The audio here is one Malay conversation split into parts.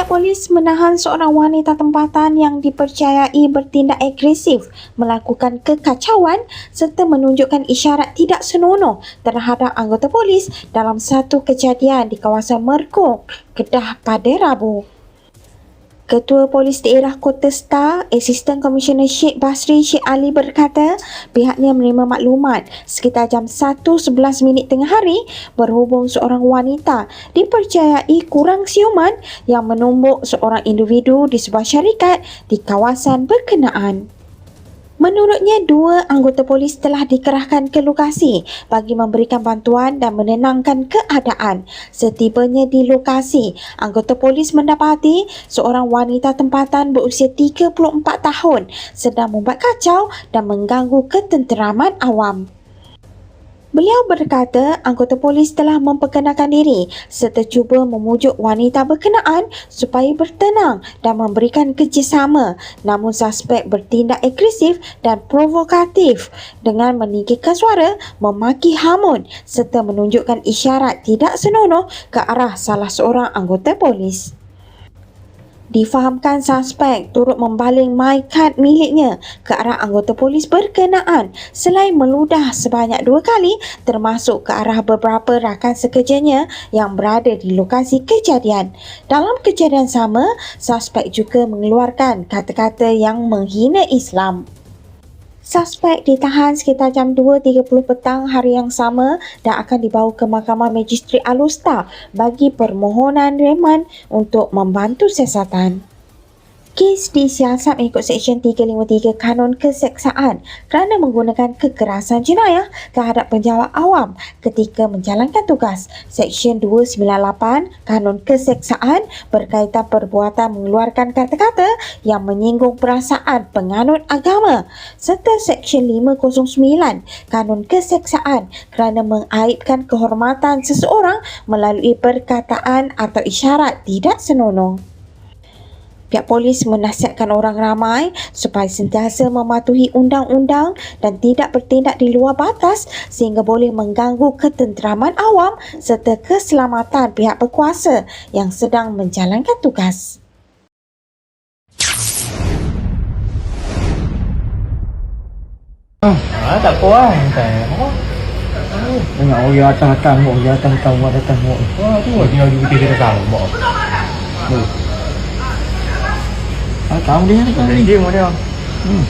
Pihak polis menahan seorang wanita tempatan yang dipercayai bertindak agresif, melakukan kekacauan serta menunjukkan isyarat tidak senonoh terhadap anggota polis dalam satu kejadian di kawasan Merkuk, Kedah pada Rabu. Ketua Polis Daerah Kota Star, Asisten Komisioner Syed Basri Syed Ali berkata pihaknya menerima maklumat sekitar jam 1.11 minit tengah hari berhubung seorang wanita dipercayai kurang siuman yang menumbuk seorang individu di sebuah syarikat di kawasan berkenaan. Menurutnya, dua anggota polis telah dikerahkan ke lokasi bagi memberikan bantuan dan menenangkan keadaan. Setibanya di lokasi, anggota polis mendapati seorang wanita tempatan berusia 34 tahun sedang membuat kacau dan mengganggu ketenteraman awam. Beliau berkata anggota polis telah memperkenalkan diri serta cuba memujuk wanita berkenaan supaya bertenang dan memberikan kerjasama namun suspek bertindak agresif dan provokatif dengan meninggikan suara, memaki hamun serta menunjukkan isyarat tidak senonoh ke arah salah seorang anggota polis. Difahamkan suspek turut membaling card miliknya ke arah anggota polis berkenaan selain meludah sebanyak dua kali termasuk ke arah beberapa rakan sekerjanya yang berada di lokasi kejadian. Dalam kejadian sama, suspek juga mengeluarkan kata-kata yang menghina Islam. Suspek ditahan sekitar jam 2.30 petang hari yang sama dan akan dibawa ke Mahkamah Magistrat Alustar bagi permohonan reman untuk membantu siasatan. Kes disiasat mengikut Seksyen 353 Kanun Keseksaan kerana menggunakan kekerasan jenayah terhadap penjawat awam ketika menjalankan tugas. Seksyen 298 Kanun Keseksaan berkaitan perbuatan mengeluarkan kata-kata yang menyinggung perasaan penganut agama serta Seksyen 509 Kanun Keseksaan kerana mengaibkan kehormatan seseorang melalui perkataan atau isyarat tidak senonoh. Pihak polis menasihatkan orang ramai supaya sentiasa mematuhi undang-undang dan tidak bertindak di luar batas sehingga boleh mengganggu ketenteraman awam serta keselamatan pihak berkuasa yang sedang menjalankan tugas. Ah, tak kuat. Tak. Oh, Tengok orang datang datang buat orang datang datang buat datang buat. Wah, tu dia putih dia tahu. Bawa. Ah tahu dia ni kan. Dia mana? Hmm.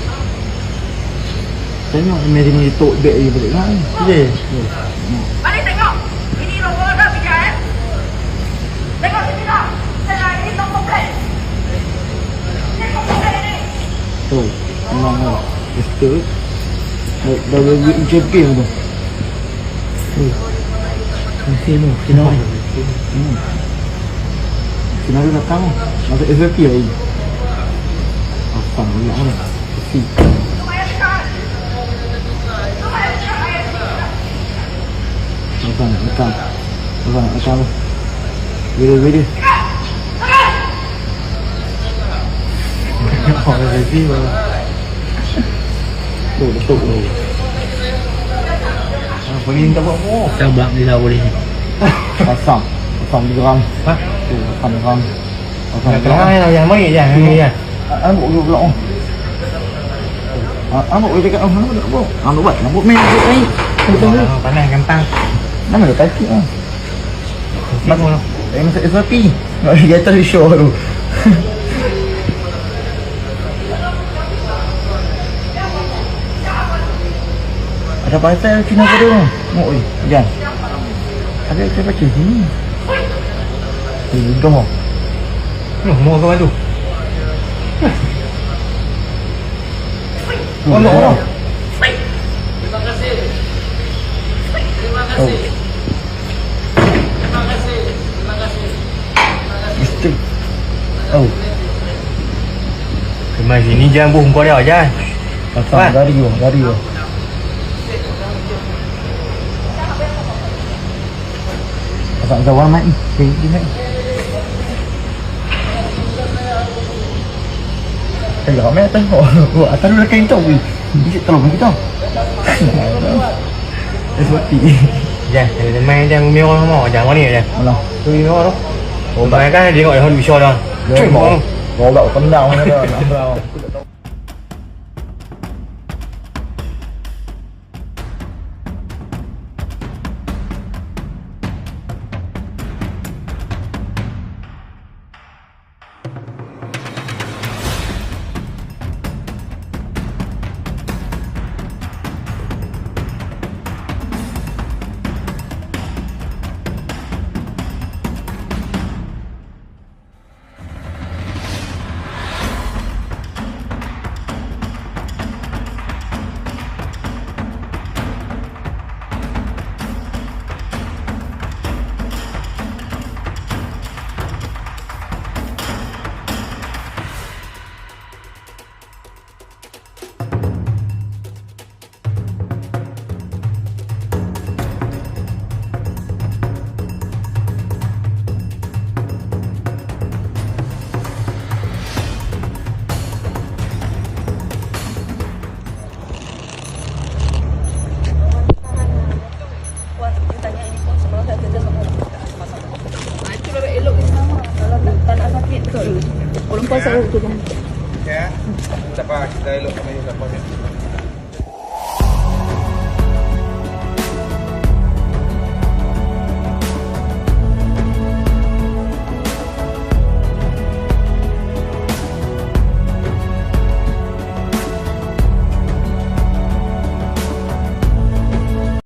Tengok mari mari tok beg dia balik lah. Dia. Mari tengok. Ini nombor dah eh. Tengok sini dah. Saya ini nombor plate. Ini plate ni. Tu. Memang lah. Betul. Dah bagi champion tu. Tu. Mesti tu. Kena. Hmm. Kena dia datang. Masuk SVP lagi phần nhỏ này phi nó vào nó cao nó vào nó cao luôn đi đi đi đi hỏi về gì mà tụ nó tụ rồi Pagin tao ba mo? Sa black nila uli. Pasang. tao gom. Ha? Pasang gom. Pasang gom. Pasang gom. Pasang gom. Pasang gom. Pasang gom. Pasang gom. Pasang gom. Pasang gom. Pasang gom ăn bộ lộn lộn ăn bộ cái cái ông hắn nữa bộ ăn bộ bảy nó bộ men đấy. cái này ngắm tăng. Nó là cái kia. Bắt luôn. Em sẽ rất pi. Rồi giờ tôi đi show rồi ada có Cina ke dia Oi, jangan Ada saya chỉ gì? Eh, dah Loh, mua cái mana tu? Có lỗ đâu? Terima kasih Terima kasih Terima kasih Terima kasih Terima kasih Oh Kemah sini jangan buh kau dah jangan Datang dari you, dari you Datang kawan main, pergi main Kagame ito po. Atan na kayo ito. Hindi ito naman ito. Ito ti. Dạ, thì mai đang miêu con mỏ chẳng có gì vậy. Tôi miêu nó. Ủa, cái này đi gọi hơn bị cho rồi. Chuyện mỏ. Ngộ đậu con đau nữa rồi. Pasal tu kan. Ya. Siapa kita elok kami ni.